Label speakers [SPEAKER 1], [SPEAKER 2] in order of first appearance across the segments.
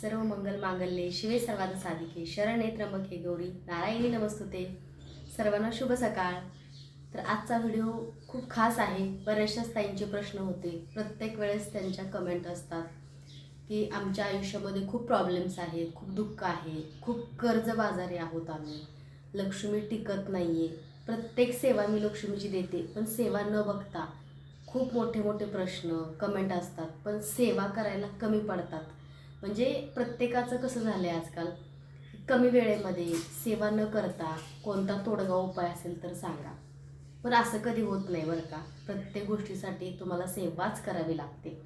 [SPEAKER 1] सर्व मंगल मांगल्ये शिवे सर्वाद साधिके शरणे त्र्यंबके गौरी नारायणी नमस्तुते. सर्वांना शुभ सकाळ. तर आजचा व्हिडिओ खूप खास आहे. बऱ्याचशाच ताईंचे प्रश्न होते. प्रत्येक वेळेस त्यांच्या कमेंट असतात की आमच्या आयुष्यामध्ये खूप प्रॉब्लेम्स आहेत खूप दुःख आहे खूप कर्जबाजारी आहोत आम्ही. लक्ष्मी टिकत नाही आहे प्रत्येक सेवा मी लक्ष्मीची देते पण सेवा न बघता खूप मोठे मोठे प्रश्न कमेंट असतात. पण सेवा करायला कमी पडतात. म्हणजे प्रत्येकाचं कसं झालं आहे आजकाल? कमी वेळेमध्ये सेवा न करता कोणता तोडगा उपाय असेल तर सांगा. पण असं कधी होत नाही बरं का. प्रत्येक गोष्टीसाठी तुम्हाला सेवाच करावी लागते.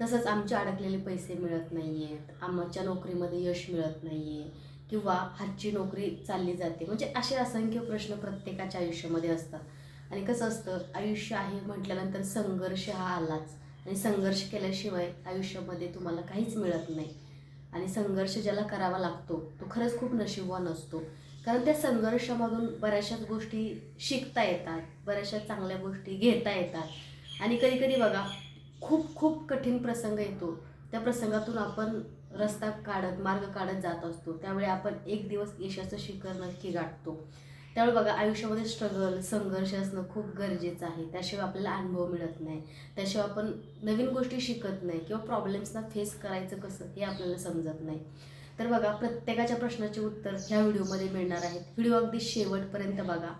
[SPEAKER 1] तसंच आमचे अडकलेले पैसे मिळत नाही आहेत आमच्या नोकरीमध्ये यश मिळत नाही आहे किंवा हातची नोकरी चालली जाते. म्हणजे असे असंख्य प्रश्न प्रत्येकाच्या आयुष्यामध्ये असतात. आणि कसं असतं आयुष्य आहे म्हटल्यानंतर संघर्ष हा आलाच. आणि संघर्ष केल्याशिवाय आयुष्यामध्ये तुम्हाला काहीच मिळत नाही. आणि संघर्ष ज्याला करावा लागतो तो खरंच खूप नशीबवान असतो. कारण त्या संघर्षामधून बऱ्याचशाच गोष्टी शिकता येतात बऱ्याचशा चांगल्या गोष्टी घेता येतात. आणि कधी कधी बघा खूप खूप कठीण प्रसंग येतो. त्या प्रसंगातून आपण रस्ता काढत मार्ग काढत जात असतो. त्यावेळी आपण एक दिवस यशाचं शिखर नक्की गाठतो. त्यामुळे बघा आयुष्यामध्ये स्ट्रगल संघर्ष असणं खूप गरजेचं आहे. त्याशिवाय आपल्याला अनुभव मिळत नाही. त्याशिवाय आपण नवीन गोष्टी शिकत नाही किंवा प्रॉब्लेम्सना फेस करायचं कसं हे आपल्याला समजत नाही. तर बघा प्रत्येकाच्या प्रश्नाचे उत्तर ह्या व्हिडिओमध्ये मिळणार आहेत. व्हिडिओ अगदी शेवटपर्यंत बघा.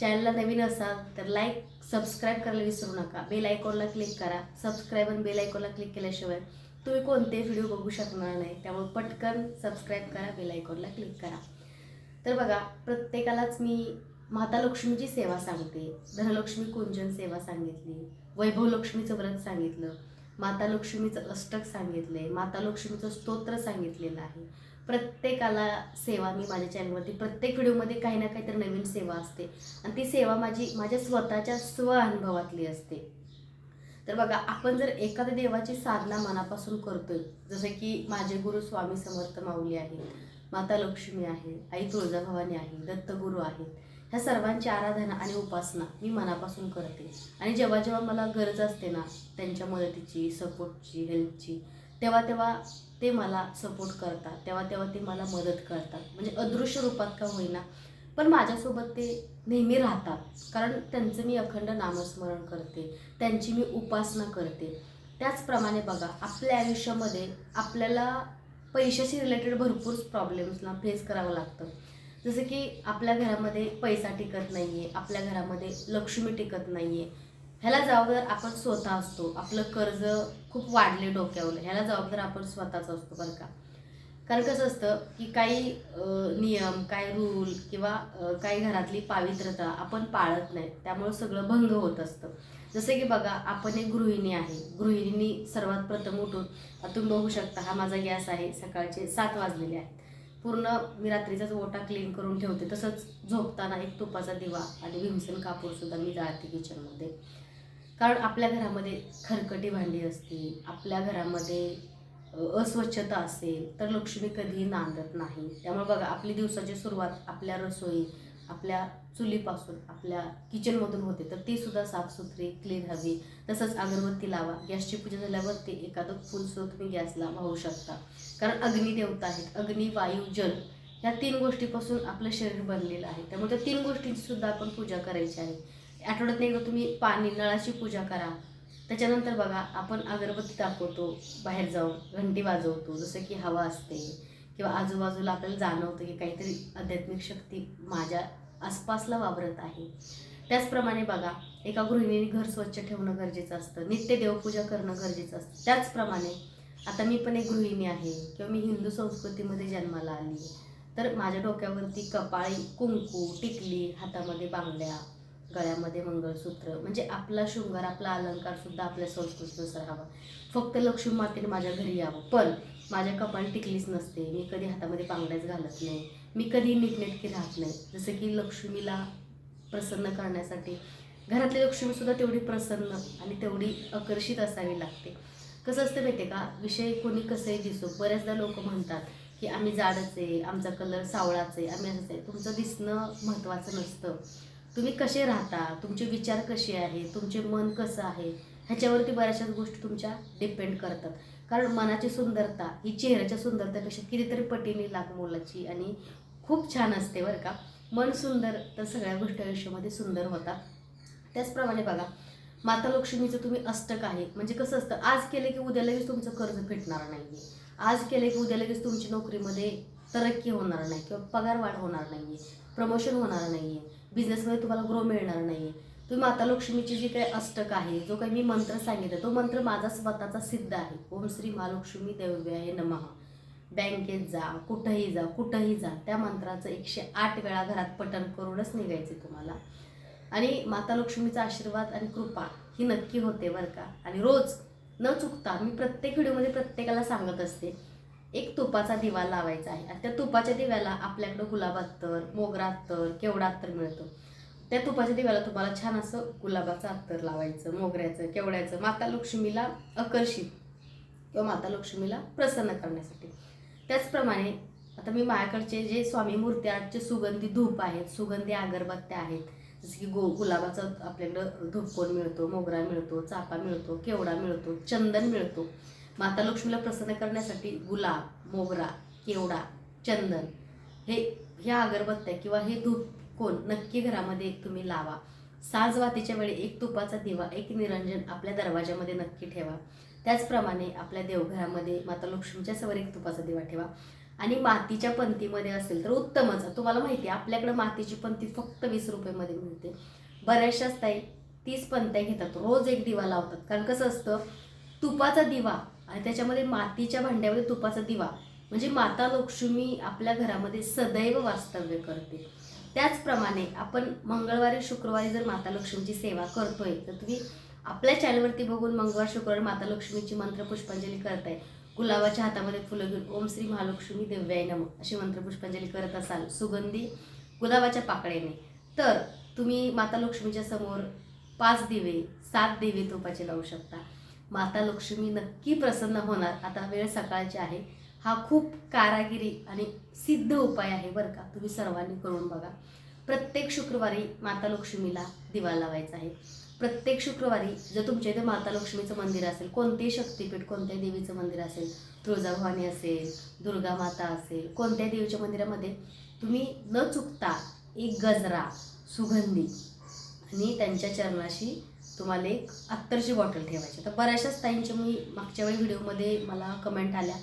[SPEAKER 1] चॅनलला नवीन असाल तर लाईक सबस्क्राईब करायला विसरू नका. बेल आयकॉनला क्लिक करा. सबस्क्राईब आणि बेल आयकॉनला क्लिक केल्याशिवाय तुम्ही कोणते व्हिडिओ बघू शकणार नाही. त्यामुळे पटकन सबस्क्राईब करा बेल आयकॉनला क्लिक करा. तर बघा प्रत्येकालाच मी माता लक्ष्मीची सेवा सांगते धनलक्ष्मी कुंजन सेवा सांगितली वैभव लक्ष्मीचं व्रत सांगितलं माता लक्ष्मीचं अष्टक सांगितलं आहे माता लक्ष्मीचं स्तोत्र सांगितलेलं आहे. प्रत्येकाला सेवा मी माझ्या चॅनलवरती प्रत्येक व्हिडिओमध्ये काही ना काहीतरी नवीन सेवा असते आणि ती सेवा माझी माझ्या स्वतःच्या स्व अनुभवातली असते. तर बघा आपण जर एखाद्या देवाची साधना मनापासून करतोय जसं की माझे गुरु स्वामी समर्थ माऊली आहेत माता लक्ष्मी आहे आई तुळजाभवानी आहे दत्तगुरू आहेत. ह्या सर्वांची आराधना आणि उपासना मी मनापासून करते. आणि जेव्हा जेव्हा मला गरज असते ना त्यांच्या मदतीची सपोर्टची हेल्पची तेव्हा तेव्हा ते मला सपोर्ट करतात. तेव्हा तेव्हा ते मला मदत करतात. म्हणजे अदृश्य रूपात का होईना पण माझ्यासोबत ते नेहमी राहतात. कारण त्यांचं मी अखंड नामस्मरण करते. त्यांची मी उपासना करते. त्याचप्रमाणे बघा आपल्या आयुष्यामध्ये आपल्याला पैशाशी रिलेटेड भरपूर प्रॉब्लेम्सना फेस करावं लागतं. जसं की आपल्या घरामध्ये पैसा टिकत नाही आहे आपल्या घरामध्ये लक्ष्मी टिकत नाही आहे ह्याला जबाबदार आपण स्वतः असतो. आपलं कर्ज खूप वाढले डोक्यावर. ह्याला जबाबदार आपण स्वतःच असतो बरं का. कारण कसं असतं की काही नियम काही रूल किंवा काही घरातली पावित्रता आपण पाळत नाही. त्यामुळे सगळं भंग होत असतं. जसे की बघा आपण एक गृहिणी आहे. गृहिणींनी सर्वात प्रथम उठून तुम्ही बघू शकता हा माझा गॅस आहे सकाळचे सात वाजलेले आहेत. पूर्ण मी रात्रीचाच ओटा क्लीन करून ठेवते. तसंच झोपताना एक तुपाचा दिवा आणि भीमसेन कापूरसुद्धा मी जाळते किचनमध्ये कारण आपल्या घरामध्ये खरकटी भांडी असतील आपल्या घरामध्ये अस्वच्छता असेल तर लक्ष्मी कधीही नांदत नाही. त्यामुळे बघा आपली दिवसाची सुरुवात आपल्या रसोई आपल्या चुलीपासून आपल्या किचनमधून होते तर ते सुद्धा साफसुथरी क्लीन हवी. तसंच अगरबत्ती लावा. गॅसची पूजा झाल्यावरती एखादं फुल सुद्धा तुम्ही गॅसला वाहू शकता. कारण अग्निदेवता आहेत. अग्नी वायू जल ह्या तीन गोष्टीपासून आपलं शरीर बनलेलं आहे. त्यामुळे त्या तीन गोष्टींची सुद्धा आपण पूजा करायची आहे. आठवड्यात एकदा तुम्ही पाणी नळाची पूजा करा. त्याच्यानंतर बघा आपण अगरबत्ती दाखवतो बाहेर जाऊन घंटी वाजवतो जसं की हवा असते. किंवा आजूबाजूला आपल्याला जाणवतं की काहीतरी आध्यात्मिक शक्ती माझ्या आसपासला वावरत आहे. त्याचप्रमाणे बघा एका गृहिणीने घर स्वच्छ ठेवणं गरजेचं असतं नित्य देवपूजा करणं गरजेचं असतं. त्याचप्रमाणे आता मी पण एक गृहिणी आहे किंवा मी हिंदू संस्कृतीमध्ये जन्माला आली तर माझ्या डोक्यावरती कपाळी कुंकू टिकली हातामध्ये बांगड्या गळ्यामध्ये मंगळसूत्र म्हणजे आपला शृंगार आपला अलंकार सुद्धा आपल्या संस्कृतीनुसार हवा. फक्त लक्ष्मी मातेने माझ्या घरी यावं. पण माझ्या कपाळी टिकलीच नसते. मी कधी हातामध्ये पांगड्याच घालत नाही. मी कधी नीटनेटकी राहत नाही. जसं की लक्ष्मीला प्रसन्न करण्यासाठी. घरातली लक्ष्मीसुद्धा तेवढी प्रसन्न आणि तेवढी आकर्षित असावी लागते. कसं असतं माहिती आहे का? विषय कोणी कसंही दिसो. बऱ्याचदा लोक म्हणतात की आम्ही जाडच आहे. आमचा कलर सावळाच आहे. आम्ही असंच आहे. तुमचं दिसणं महत्त्वाचं नसतं. तुम्ही कसे राहता? तुमचे विचार कसे आहे तुमचे मन कसं आहे? ह्याच्यावरती बऱ्याचशाच गोष्टी तुमच्या डिपेंड करतात. कारण मनाची सुंदरता ही चेहऱ्याच्या सुंदरतेपेक्षा कितीतरी पटीने लाख मोलाची आणि खूप छान असते बरं का. मन सुंदर तर सगळ्या गोष्टी आयुष्यामध्ये सुंदर होतात. त्याचप्रमाणे बघा माता लक्ष्मीचं तुम्ही अष्टक आहे. म्हणजे कसं असतं आज केलं की उद्या लगेच तुमचं कर्ज फेटणार नाही आज केलं की उद्या लगेच तुमची नोकरीमध्ये तरक्की होणार नाही किंवा पगार वाढ होणार नाही आहे प्रमोशन होणार नाही आहे बिझनेसमध्ये तुम्हाला ग्रो मिळणार नाही आहे तुम्ही माता लक्ष्मीची जी काही अष्टक आहे जो काही मी मंत्र सांगितला तो मंत्र माझा स्वतःचा सिद्ध आहे. ओम श्री महालक्ष्मी देव्याय नमः. बँकेत जा कुठंही जा कुठंही जा त्या मंत्राचं एकशे आठ वेळा घरात पठण करूनच निघायचे तुम्हाला. आणि माता लक्ष्मीचा आशीर्वाद आणि कृपा ही नक्की होते बरं का. आणि रोज न चुकता मी प्रत्येक व्हिडिओमध्ये प्रत्येकाला सांगत असते एक तुपाचा दिवा लावायचा आहे. आणि त्या तुपाच्या दिव्याला आपल्याकडं गुलाब अत्तर मोगरा अत्तर केवडा अत्तर मिळतं. त्या तुपाच्या दिव्याला तुम्हाला छान असं गुलाबाचं अत्तर लावायचं मोगऱ्याचं केवड्याचं माता लक्ष्मीला आकर्षित किंवा माता लक्ष्मीला प्रसन्न करण्यासाठी. त्याचप्रमाणे आता मी माझ्याकडचे जे स्वामी मूर्ती सुगंधी धूप आहेत सुगंधी अगरबत्त्या आहेत जसं की गो गुलाबाचा आपल्याकडं धुपकोन मिळतो मोगरा मिळतो चाफा मिळतो केवडा मिळतो चंदन मिळतो. माता लक्ष्मीला प्रसन्न करण्यासाठी गुलाब मोगरा केवडा चंदन हे ह्या अगरबत्त्या किंवा हे धूप कोण? नक्की घरामध्ये एक तुम्ही लावा. साजवातीच्या वेळी एक तुपाचा दिवा एक निरंजन आपल्या दरवाजामध्ये नक्की ठेवा. त्याचप्रमाणे आपल्या देवघरामध्ये माता लक्ष्मीच्या समोर एक तुपाचा दिवा ठेवा. आणि मातीच्या पंथीमध्ये असेल तर उत्तमच. तुम्हाला माहिती आहे आपल्याकडे मातीची पंथी फक्त वीस रुपयेमध्ये मिळते. बऱ्याचशाच ताई तीस पंत्या घेतात रोज एक दिवा लावतात. कारण कसं असतं तुपाचा दिवा आणि त्याच्यामध्ये मातीच्या भांड्यामध्ये तुपाचा दिवा म्हणजे माता लक्ष्मी आपल्या घरामध्ये सदैव वास्तव्य करते. त्याचप्रमाणे आपण मंगळवारी शुक्रवारी जर माता लक्ष्मीची सेवा करतोय तर तुम्ही आपल्या चॅनलवरती बघून मंगळवार शुक्रवार माता लक्ष्मीची मंत्र पुष्पांजली करताय. गुलाबाच्या हातामध्ये फुलं घेऊन ओम श्री महालक्ष्मी दिव्याय नम अशी मंत्र पुष्पांजली करत असाल सुगंधी गुलाबाच्या पाकळ्याने तर तुम्ही माता लक्ष्मीच्या समोर पाच दिवे सात दिवे तोपाचे लावू शकता. माता लक्ष्मी नक्की प्रसन्न होणार. आता वेळ सकाळची आहे. हा खूप कारागिरी आणि सिद्ध उपाय आहे बरं का. तुम्ही सर्वांनी करून बघा. प्रत्येक शुक्रवारी माता लक्ष्मीला दिवा लावायचा आहे. प्रत्येक शुक्रवारी जर तुमच्या इथे माता लक्ष्मीचं मंदिर असेल कोणतेही शक्तीपीठ कोणत्याही देवीचं मंदिर असेल तुळजाभवानी असेल दुर्गा माता असेल कोणत्याही देवीच्या मंदिरामध्ये तुम्ही न चुकता एक गजरा सुगंधी आणि त्यांच्या चरणाशी तुम्हाला एक अत्तरची बॉटल ठेवायची. तर बऱ्याचशाच ताईंच्या मी मागच्या वेळी व्हिडिओमध्ये मला कमेंट आल्या.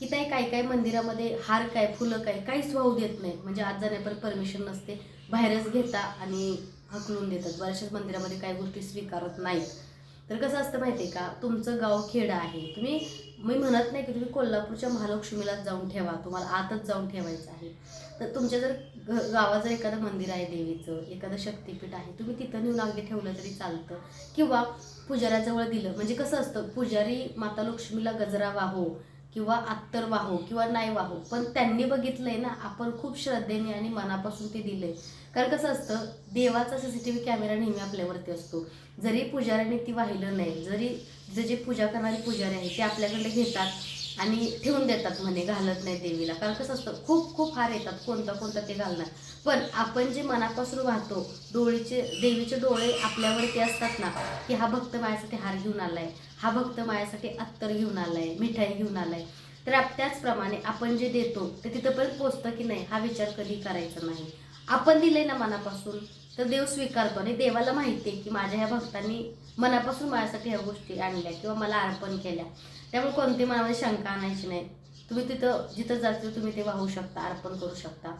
[SPEAKER 1] की ताई काही काही मंदिरामध्ये हार काय फुलं काय काहीच वाहू देत नाही. म्हणजे आज जाण्यापर्यंत परमिशन नसते. बाहेरच घेता आणि हकलून देतात. बऱ्याचशाच मंदिरामध्ये काही गोष्टी स्वीकारत नाहीत. तर कसं असतं माहिती आहे का? तुमचं गाव खेडं आहे. तुम्ही मी म्हणत नाही की तुम्ही कोल्हापूरच्या महालक्ष्मीलाच जाऊन ठेवा. तुम्हाला आतच जाऊन ठेवायचं आहे. तर तुमच्या जर घ- गावात जर एखादं मंदिर आहे देवीचं एखादं शक्तीपीठ आहे तुम्ही तिथं नेऊन अगदी ठेवलं तरी चालतं. किंवा पुजाऱ्याजवळ दिलं. म्हणजे कसं असतं पुजारी माता लक्ष्मीला गजरा वाहो किंवा अत्तर वाहो किंवा नाही वाहो पण त्यांनी बघितलंय ना आपण खूप श्रद्धेने आणि मनापासून ते दिलंय. कारण कसं असतं देवाचा C C T V camera नेहमी आपल्यावरती असतो. जरी पुजाऱ्याने ती वाहिलं नाही जरी जे जे पूजा करणारी पुजारी आहे ते आपल्याकडे घेतात आणि ठेवून देतात म्हणे घालत नाही देवीला. कारण कसं असतं खूप खूप हार येतात कोणता कोणता ते घालणार. पण आपण जे मनापासून वाहतो डोळीचे देवीचे डोळे आपल्यावरती असतात ना की हा भक्त माझ्यासाठी हार घेऊन आला आहे हा भक्त माझ्यासाठी अत्तर घेऊन आलाय मिठाई घेऊन आलाय. तर त्याचप्रमाणे आपण जे देतो ते तिथंपर्यंत पोचतं की नाही हा विचार कधी करायचा नाही. आपण दिले ना मनापासून तर देव स्वीकारतो. आणि देवाला माहिती आहे की माझ्या ह्या भक्तांनी मनापासून माझ्यासाठी ह्या गोष्टी आणल्या किंवा मला अर्पण केल्या. त्यामुळे कोणती मनामध्ये शंका आणायची नाही. तुम्ही तिथं जिथं जायचं तुम्ही ते वाहू शकता अर्पण करू शकता.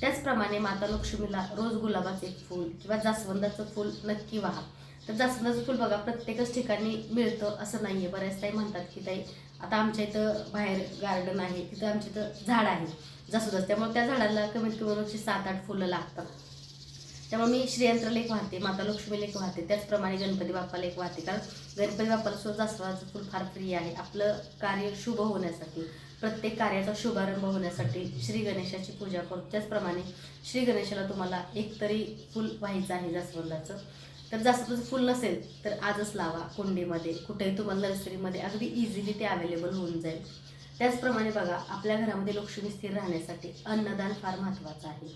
[SPEAKER 1] त्याचप्रमाणे माता लक्ष्मीला रोज गुलाबाचे फूल किंवा जास्वंदाचं फूल नक्की वाहा. तर जास्वंदाचं फुल बघा प्रत्येकच ठिकाणी मिळतं असं नाही आहे बऱ्याच ताई म्हणतात की ताई आता आमच्या इथं बाहेर गार्डन आहे तिथं आमच्या इथं झाड आहे. जास्वंदाचं त्यामुळे त्या झाडाला कमीत कमी रोजची सात आठ फुलं लागतात. त्यामुळे मी श्रीयंत्र लेख वाहते माता लक्ष्मी लेख वाहते. त्याचप्रमाणे गणपती बाप्पा लेख वाहते. कारण गणपती बाप्पाला सुद्धा जास्वंदाचं फूल फार प्रिय आहे. आपलं कार्य शुभ होण्यासाठी प्रत्येक कार्याचा शुभारंभ होण्यासाठी श्री गणेशाची पूजा करू त्याचप्रमाणे श्री गणेशाला तुम्हाला एक तरी फूल व्हायचं आहे जास्वंदाचं. तर जास्त फुल नसेल तर आजच लावा कुंडीमध्ये. कुठेही तुम्हाला नर्सरीमध्ये अगदी इझिली ते अवेलेबल होऊन जाईल. त्याचप्रमाणे बघा आपल्या घरामध्ये लक्ष्मी स्थिर राहण्यासाठी अन्नदान फार महत्त्वाचं आहे.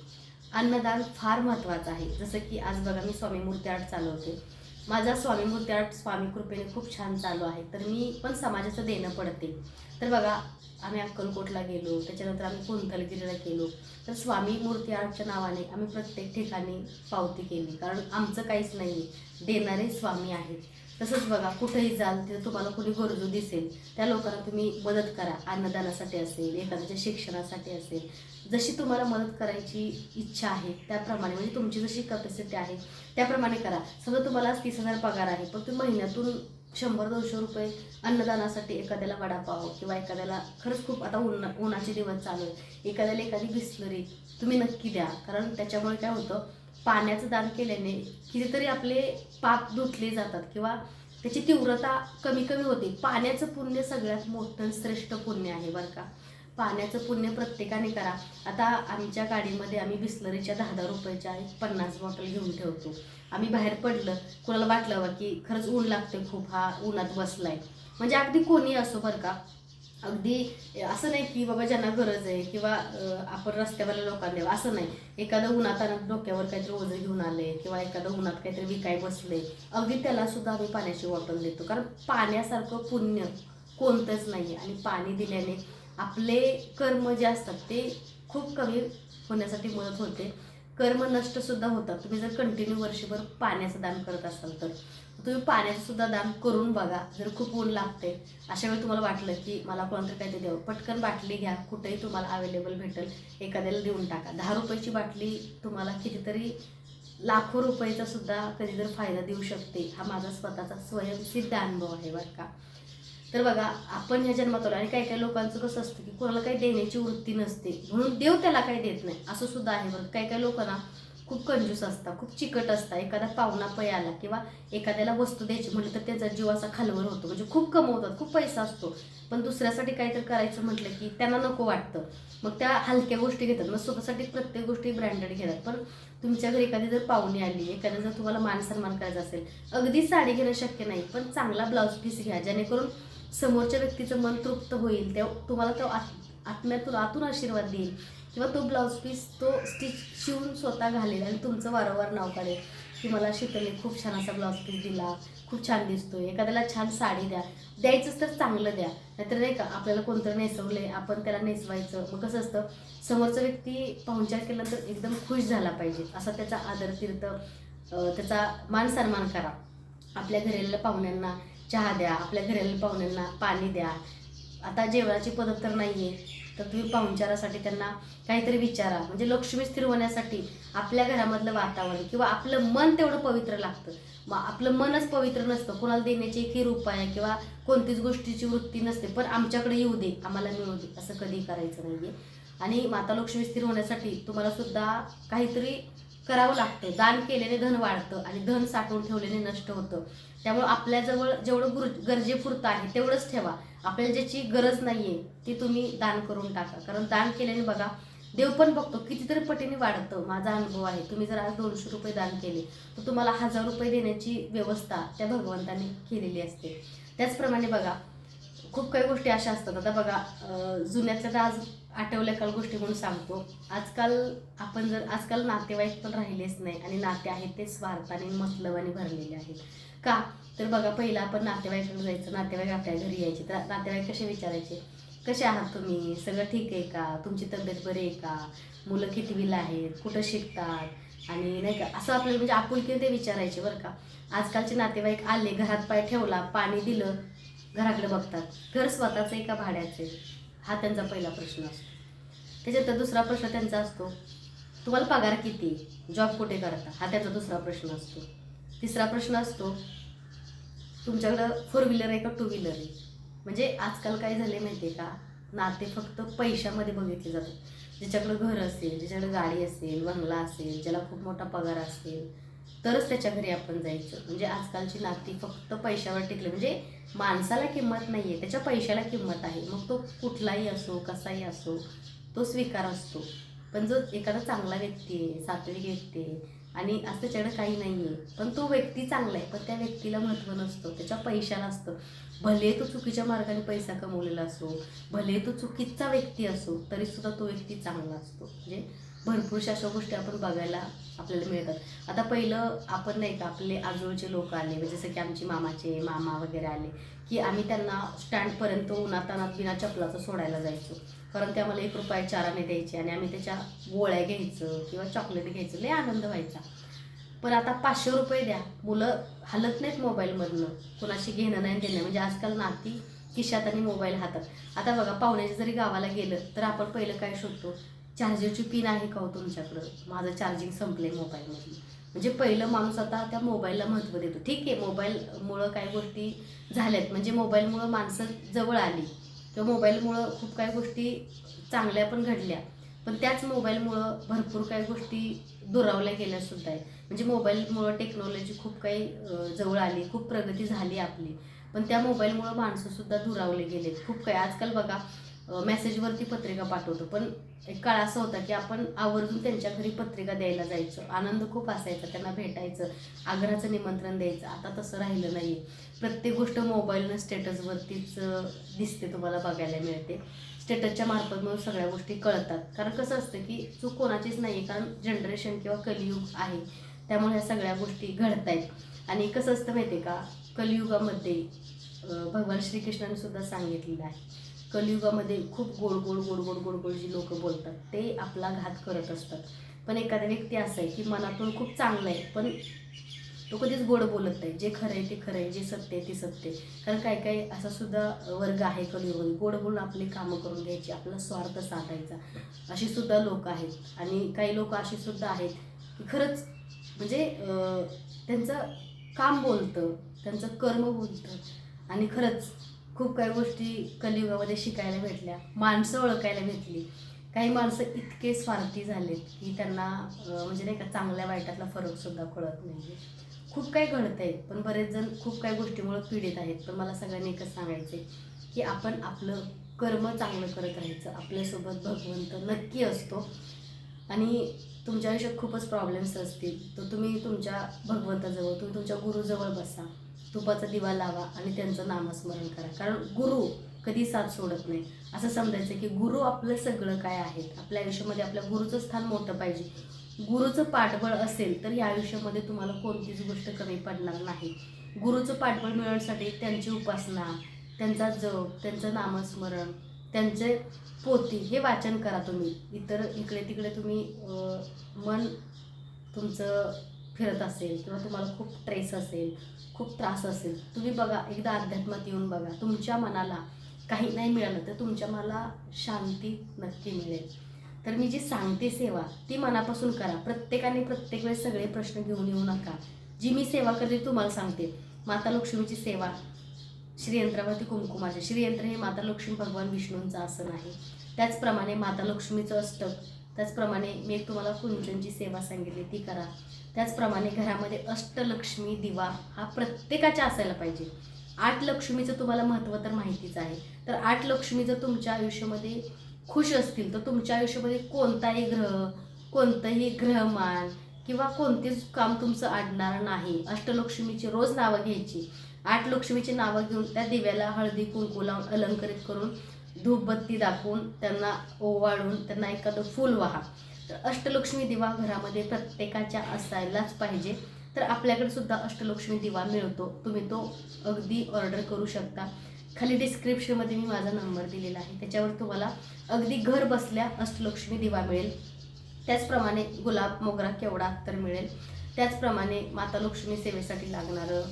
[SPEAKER 1] अन्नदान फार महत्त्वाचं आहे. जसं की आज बघा मी स्वामी मूर्ती आर्ट चालवते. माझा स्वामी मूर्ती आर्ट स्वामी कृपेने खूप छान चालू आहे. तर मी पण समाजाचं देणं पडते. तर बघा आम्ही अक्कलकोटला गेलो त्याच्यानंतर आम्ही कुंतलगिरीला गेलो. तर स्वामी मूर्ती आर्टच्या नावाने आम्ही प्रत्येक ठिकाणी पावती केली. कारण आमचं काहीच नाही देणारे स्वामी आहेत. तसंच बघा कुठेही जाल तिथे तुम्हाला कोणी गरजू दिसेल त्या लोकांना तुम्ही मदत करा. अन्नदानासाठी असेल एखाद्याच्या शिक्षणासाठी असेल. जशी तुम्हाला मदत करायची इच्छा आहे त्याप्रमाणे म्हणजे तुमची जशी कॅपॅसिटी आहे त्याप्रमाणे करा. समजा तुम्हाला तीस हजार पगार आहे पण तुम्ही महिन्यातून शंभर दोनशे रुपये अन्नदानासाठी एखाद्याला वडापाव किंवा एखाद्याला खरंच खूप आता ऊन उन्हाचे दिवस चालू आहे एखाद्याला एखादी बिस्लरी तुम्ही नक्की द्या. कारण त्याच्यामुळे काय होतं पाण्याचं दान केल्याने कितीतरी आपले पाप धुतले जातात किंवा त्याची तीव्रता कमी कमी होते. पाण्याचं पुण्य सगळ्यात मोठं श्रेष्ठ पुण्य आहे बरं का? पाण्याचं पुण्य प्रत्येकाने करा. आता आमच्या गाडीमध्ये आम्ही बिस्लरीच्या दहा दहा रुपयाच्या एक पन्नास बॉटल घेऊन ठेवतो. आम्ही बाहेर पडलं कुणाला वाटलं की खरंच ऊन लागते खूप हा उन्हात बसलाय. म्हणजे अगदी कोणी असो बरं का. अगदी असं नाही की बाबा ज्यांना गरज आहे किंवा आपण रस्त्यावरल्या लोकांना असं नाही. एखादं उन्हात डोक्यावर काहीतरी ओझं घेऊन आले किंवा एखादं उन्हात काहीतरी विकाय बसले अगदी त्याला सुद्धा आम्ही पाण्याची बॉटल देतो. कारण पाण्यासारखं पुण्य कोणतंच नाही आणि पाणी दिल्याने आपले कर्म जे असतात ते खूप कमी होण्यासाठी मदत होते. कर्म नष्टसुद्धा होतात. तुम्ही जर कंटिन्यू वर्षभर पाण्याचं दान करत असाल तर. तुम्ही पाण्याचंसुद्धा दान करून बघा. जर खूप ऊन लागते. अशा वेळी तुम्हाला वाटलं की मला कोणतरी काहीतरी द्यावं. पटकन बाटली घ्या. कुठेही तुम्हाला अवेलेबल भेटेल. एखाद्याला देऊन टाका. दहा रुपयाची बाटली तुम्हाला कितीतरी लाखो रुपयाचा सुद्धा कधीतरी फायदा देऊ शकते. हा माझा स्वतःचा स्वयंसिद्ध अनुभव आहे बरं का. तर बघा आपण ह्या जन्मात आलो आणि काही काही लोकांचं कसं असतं की कोणाला काही देण्याची वृत्ती नसते. म्हणून देव त्याला काही देत नाही. असं सुद्धा आहे बघ काही काही लोकांना खूप कंजूस असतात खूप चिकट असतात. एखादा पाहुणा पै आला किंवा एखाद्याला वस्तू द्यायची म्हटलं तर त्याचा जीव असा खालवर होतो. म्हणजे खूप कमवतात खूप पैसा असतो. पण दुसऱ्यासाठी काहीतरी करायचं म्हटलं की त्यांना नको वाटतं. मग त्या हलक्या गोष्टी घेतात. मग स्वतःसाठी प्रत्येक गोष्टी ब्रँडेड घेतात. पण तुमच्या घरी एखादी जर पाहुणी आली एखाद्या जर तुम्हाला मान सन्मान करायचा असेल अगदी साडी घेणं शक्य नाही पण चांगला ब्लाऊज पीस घ्या. जेणेकरून समोरच्या व्यक्तीचं मन तृप्त होईल त्या तुम्हाला तो आत आत्म्यातून आतून आशीर्वाद देईल. किंवा तो ब्लाऊज पीस तो स्टिच शिवून स्वतः घालेल आणि तुमचं वारंवार नाव काढेल की मला शीतलने खूप छान असा ब्लाऊज पीस दिला खूप छान दिसतोय एखाद्याला छान साडी द्या द्यायचंच तर चांगलं द्या. नाहीतर नाही का आपल्याला कोणतरी नेसवलंय आपण त्याला नेसवायचं. मग कसं असतं समोरचा व्यक्ती पाहुणचार केल्यानंतर एकदम खुश झाला पाहिजे. असा त्याचा आदर तीर्थ त्याचा मान सन्मान करा. आपल्या घरेल्या पाहुण्यांना चहा द्या आपल्या घरेल्या पाहुण्यांना पाणी द्या. आता जेवणाची पदक तर नाही आहे तर तुम्ही पाहुणचारासाठी त्यांना काहीतरी विचारा. म्हणजे लक्ष्मी स्थिर होण्यासाठी आपल्या घरामधलं वातावरण किंवा आपलं मन तेवढं पवित्र लागतं. मग आपलं मनच पवित्र नसतं. कोणाला देण्याची एकही उपाय किंवा कोणतीच गोष्टीची वृत्ती नसते. पण आमच्याकडे येऊ दे आम्हाला मिळू दे. असं कधी करायचं नाही आहे आणि माता लक्ष्मी स्थिर होण्यासाठी तुम्हाला सुद्धा काहीतरी करावं लागतं दान केल्याने धन वाढतं आणि धन साठवून ठेवल्याने नष्ट होतं. त्यामुळे आपल्याजवळ जेवढं गुर गरजेपुरतं आहे तेवढंच ठेवा. आपल्याला ज्याची गरज नाही आहे ती तुम्ही दान करून टाका. कारण दान केल्याने बघा देव पण बघतो कितीतरी पटीने वाढतं. माझा अनुभव आहे तुम्ही जर आज दोनशे रुपये दान केले तर तुम्हाला हजार रुपये देण्याची व्यवस्था त्या भगवंताने केलेली असते. त्याचप्रमाणे बघा खूप काही गोष्टी अशा असतात. आता बघा जुन्यातल्या तर आज आठवल्या काल गोष्टी म्हणून सांगतो. आजकाल आपण जर आजकाल नातेवाईक पण राहिलेच नाही आणि नाते आहेत ते स्वार्थाने मतलबाने भरलेले आहेत. का? तर बघा पहिलं आपण नातेवाईकाकडे जायचं नातेवाईक आपल्या घरी यायचे. तर नातेवाईक कसे विचारायचे? कसे आहात तुम्ही? सगळं ठीक आहे का? तुमची तब्येत बरी आहे का? मुलं कितवीला आहेत? कुठं शिकतात? आणि नाही का? असं आपल्याला म्हणजे आपुलकीने ते विचारायचे बरं का. आजकालचे नातेवाईक आले घरात पाय ठेवला पाणी दिलं घराकडे बघतात. घर स्वतःचं आहे का भाड्याचं आहे? हा त्यांचा पहिला प्रश्न असतो. त्याच्यात दुसरा प्रश्न त्यांचा असतो तुम्हाला पगार किती? जॉब कुठे करता? हा त्याचा दुसरा प्रश्न असतो. तिसरा प्रश्न असतो तुमच्याकडं फोर व्हीलर आहे का टू व्हीलर आहे? म्हणजे आजकाल काय झाले माहिती आहे का? नाते फक्त पैशामध्ये बघितले जातात. ज्याच्याकडं घर असेल ज्याच्याकडे गाडी असेल बंगला असेल ज्याला खूप मोठा पगार असेल तरच त्याच्या घरी आपण जायचं. म्हणजे आजकालची नाती फक्त पैशावर टिकले. म्हणजे माणसाला किंमत नाही आहे त्याच्या पैशाला किंमत आहे. मग तो कुठलाही असो कसाही असो तो स्वीकार असतो. पण जो एखादा चांगला व्यक्ती आहे सात्विक व्यक्ती आहे आणि असं त्याच्याकडे काही नाही आहे पण तो व्यक्ती चांगला आहे पण त्या व्यक्तीला महत्त्व नसतं त्याच्या पैशाला असतं. भले तो चुकीच्या मार्गाने पैसा कमवलेला असो भले तो चुकीचा व्यक्ती असो तरीसुद्धा तो व्यक्ती चांगला असतो. म्हणजे भरपूरशा अशा गोष्टी आपण बघायला आपल्याला मिळतात आता पहिलं आपण नाही का आपले आजोळचे लोक आले म्हणजे जसं की आमचे मामाचे मामा वगैरे आले की आम्ही त्यांना स्टँडपर्यंत उन्हातानात बिना चपलाचं सोडायला जायचो. कारण ते आम्हाला एक रुपया चाराने द्यायचे आणि आम्ही त्याच्या गोळ्या घ्यायचं किंवा चॉकलेट घ्यायचं लय आनंद व्हायचा. पण आता पाचशे रुपये द्या. मुलं हलत नाहीत मोबाईलमधनं. कोणाशी घेणं नाही देणं म्हणजे आजकाल नाती खिशात आणि मोबाईल हातात. आता बघा पाहुण्याच्या जरी गावाला गेलं तर आपण पहिलं काय शोधतो? चार्जरची पिन आहे का हो तुमच्याकडं? माझं चार्जिंग संपलं आहे मोबाईलमधलं म्हणजे पहिलं माणूस आता त्या मोबाईलला महत्त्व देतो. ठीक आहे मोबाईलमुळं काही गोष्टी झाल्यात. म्हणजे मोबाईलमुळं माणसं जवळ आली. किंवा मोबाईलमुळं खूप काही गोष्टी चांगल्या पण घडल्या. पण त्याच मोबाईलमुळं भरपूर काही गोष्टी दुरावल्या गेल्या सुद्धा आहे म्हणजे मोबाईलमुळं टेक्नॉलॉजी खूप काही जवळ आली. खूप प्रगती झाली आपली. पण त्या मोबाईलमुळं माणसंसुद्धा दुरावले गेले खूप काही. आजकाल बघा मेसेजवरती पत्रिका पाठवतो. पण एक काळ असा होता की आपण आवर्जून त्यांच्या घरी पत्रिका द्यायला जायचो. आनंद खूप असायचा त्यांना भेटायचं आग्रहाचं निमंत्रण द्यायचं. आता तसं राहिलं नाही प्रत्येक गोष्ट मोबाईलनं स्टेटसवरतीच दिसते तुम्हाला बघायला मिळते. स्टेटसच्या मार्फत मग सगळ्या गोष्टी कळतात. कारण कसं असतं की चूक कोणाचीच नाही आहे कारण जनरेशन किंवा कलियुग आहे. त्यामुळे ह्या सगळ्या गोष्टी घडत आहेत आणि कसं असतं माहिती आहे का? कलियुगामध्ये भगवान श्रीकृष्णाने सुद्धा सांगितलेलं आहे. कलियुगामध्ये खूप गोड गोड गोड गोड गोड गोड जी लोकं बोलतात ते आपला घात करत असतात. पण एखादा व्यक्ती असा आहे की मनातून खूप चांगलं आहे पण तो कधीच गोड बोलत नाही. जे खरं आहे ते खरं आहे जे सत्य आहे ते सत्य आहे. कारण काही काही असा सुद्धा वर्ग आहे कलियुगामध्ये गोड बोलून आपली कामं करून घ्यायची आपला स्वार्थ साधायचा. अशी सुद्धा लोक आहेत. आणि काही लोक अशी सुद्धा आहेत की खरंच म्हणजे त्यांचं काम बोलतं त्यांचं कर्म बोलतं. आणि खरंच खूप काही गोष्टी कलियुगामध्ये शिकायला भेटल्या. माणसं ओळखायला भेटली. काही माणसं इतके स्वार्थी झालेत की त्यांना म्हणजे नाही का चांगल्या वाईटातला फरकसुद्धा कळत नाही खूप काही घडत आहे पण बरेच जण खूप काही गोष्टीमुळे पीडित आहेत. पण मला सगळ्यांनी एकच सांगायचं आहे की आपण आपलं कर्म चांगलं करत राहायचं. आपल्यासोबत भगवंत नक्की असतो. आणि तुमच्या आयुष्यात खूपच प्रॉब्लेम्स असतील. तर तुम्ही तुमच्या भगवंताजवळ तुम्ही तुमच्या गुरुजवळ बसा. तुपाचा दिवा लावा आणि त्यांचं नामस्मरण करा. कारण गुरु कधी साथ सोडत नाही. असं समजायचं की गुरु आपलं सगळं काय आहेत आपल्या आयुष्यामध्ये आपल्या गुरुचं स्थान मोठं पाहिजे. गुरुचं पाठबळ असेल तर या आयुष्यामध्ये तुम्हाला कोणतीच गोष्ट कमी पडणार नाही. गुरुचं पाठबळ मिळवण्यासाठी त्यांची उपासना त्यांचा जप त्यांचं नामस्मरण त्यांचे पोती हे वाचन करा तुम्ही. इतर इकडे तिकडे तुम्ही मन तुमचं फिरत असेल किंवा तुम्हाला खूप ट्रेस असेल खूप त्रास असेल तुम्ही बघा एकदा अध्यात्मात येऊन बघा तुमच्या मनाला काही नाही मिळालं तर तुमच्या मला शांती नक्की मिळेल. तर मी जी सांगते सेवा ती मनापासून करा. प्रत्येकाने प्रत्येक वेळेस सगळे प्रश्न घेऊन येऊ नका. जी मी सेवा करते तुम्हाला सांगते. माता लक्ष्मीची सेवा श्रीयंत्रावरती कुंकुमाचे. श्रीयंत्र हे माता लक्ष्मी भगवान विष्णूंचं आसन आहे. त्याचप्रमाणे माता लक्ष्मीचं अष्टक त्याचप्रमाणे मी एक तुम्हाला कुंचनची सेवा सांगितली ती करा. त्याचप्रमाणे घरामध्ये अष्टलक्ष्मी दिवा हा प्रत्येकाच्या असायला पाहिजे. आठ लक्ष्मीचं तुम्हाला महत्त्व तर माहितीच आहे. तर आठ लक्ष्मी जर तुमच्या आयुष्यामध्ये खुश असतील तर तुमच्या आयुष्यामध्ये कोणताही ग्रह कोणतंही ग्रहमान किंवा कोणतेच काम तुमचं अडणार नाही. अष्टलक्ष्मीची रोज नावं घ्यायची. आठ लक्ष्मीची नावं घेऊन त्या दिव्याला हळदी कुंकू लावून अलंकरित करून धूपबत्ती दाखवून त्यांना ओवाळून त्यांना एखादं फूल वाहा. तर अष्टलक्ष्मी दिवा घरामध्ये प्रत्येकाच्या असायलाच पाहिजे. तर आपल्याकडे सुद्धा अष्टलक्ष्मी दिवा मिळतो. तुम्ही तो अगदी ऑर्डर करू शकता. खाली डिस्क्रिप्शनमध्ये मी माझा नंबर दिलेला आहे. त्याच्यावर तुम्हाला अगदी घर बसल्या अष्टलक्ष्मी दिवा मिळेल. त्याचप्रमाणे गुलाब मोगरा केवडा तर मिळेल. त्याचप्रमाणे माता लक्ष्मी सेवेसाठी लागणारं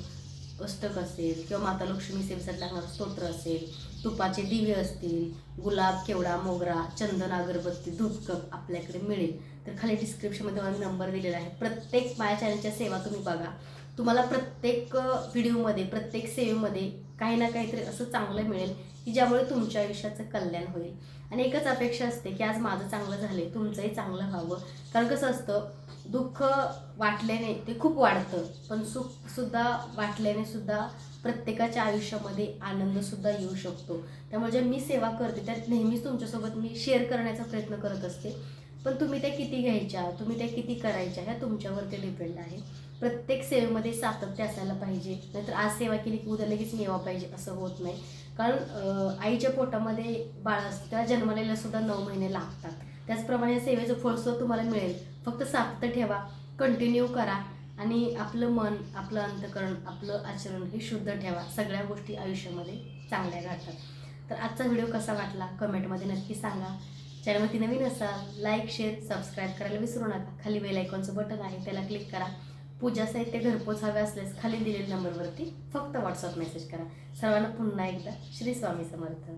[SPEAKER 1] अष्टक असेल किंवा माता लक्ष्मी सेवेसाठी लागणारं स्तोत्र असेल. तुपाचे दिवे असतील गुलाब केवडा मोगरा चंदन अगरबत्ती धूपकप आपल्याकडे मिळेल. तर खाली डिस्क्रिप्शनमध्ये मला नंबर दिलेला आहे. प्रत्येक माझ्या चॅनलच्या सेवा तुम्ही बघा. तुम्हाला प्रत्येक व्हिडिओमध्ये प्रत्येक सेवेमध्ये काही ना काहीतरी असं चांगलं मिळेल की ज्यामुळे तुमच्या आयुष्याचं कल्याण होईल. आणि एकच अपेक्षा असते की आज माझं चांगलं झालं तुमचंही चांगलं व्हावं. कारण कसं असतं दुःख वाटल्याने ते खूप वाढतं पण सुखसुद्धा वाटल्याने सुद्धा प्रत्येकाच्या आयुष्यामध्ये आनंदसुद्धा येऊ शकतो. त्यामुळे ज्या मी सेवा करते त्यात नेहमीच तुमच्यासोबत मी शेअर करण्याचा प्रयत्न करत असते. पण तुम्ही त्या किती घ्यायच्या? तुम्ही त्या किती करायच्या? ह्या तुमच्यावरती डिपेंड आहे. प्रत्येक सेवेमध्ये सातत्य असायला पाहिजे. नाहीतर आज सेवा केली की उद्या लगेच मेवा पाहिजे असं होत नाही. कारण आईच्या पोटामध्ये बाळ असतं त्याला जन्मलेला सुद्धा नऊ महिने लागतात. त्याचप्रमाणे या सेवेचं फळसुद्धा तुम्हाला मिळेल. फक्त सातत्य ठेवा. कंटिन्यू करा. आणि आपलं मन आपलं अंतकरण आपलं आचरण हे शुद्ध ठेवा. सगळ्या गोष्टी आयुष्यामध्ये चांगल्या घडतात. तर आजचा व्हिडिओ कसा वाटला? कमेंटमध्ये नक्की सांगा. चॅनलवरती नवीन असाल लाईक शेअर सबस्क्राईब करायला विसरू नका. खाली बेल आयकॉनचं बटन आहे त्याला क्लिक करा. पूजा साहित्य घरपोच हवे असल्यास खाली दिलेल्या नंबरवरती फक्त व्हॉट्सअप मेसेज करा. सर्वांना पुन्हा एकदा श्री स्वामी समर्थ.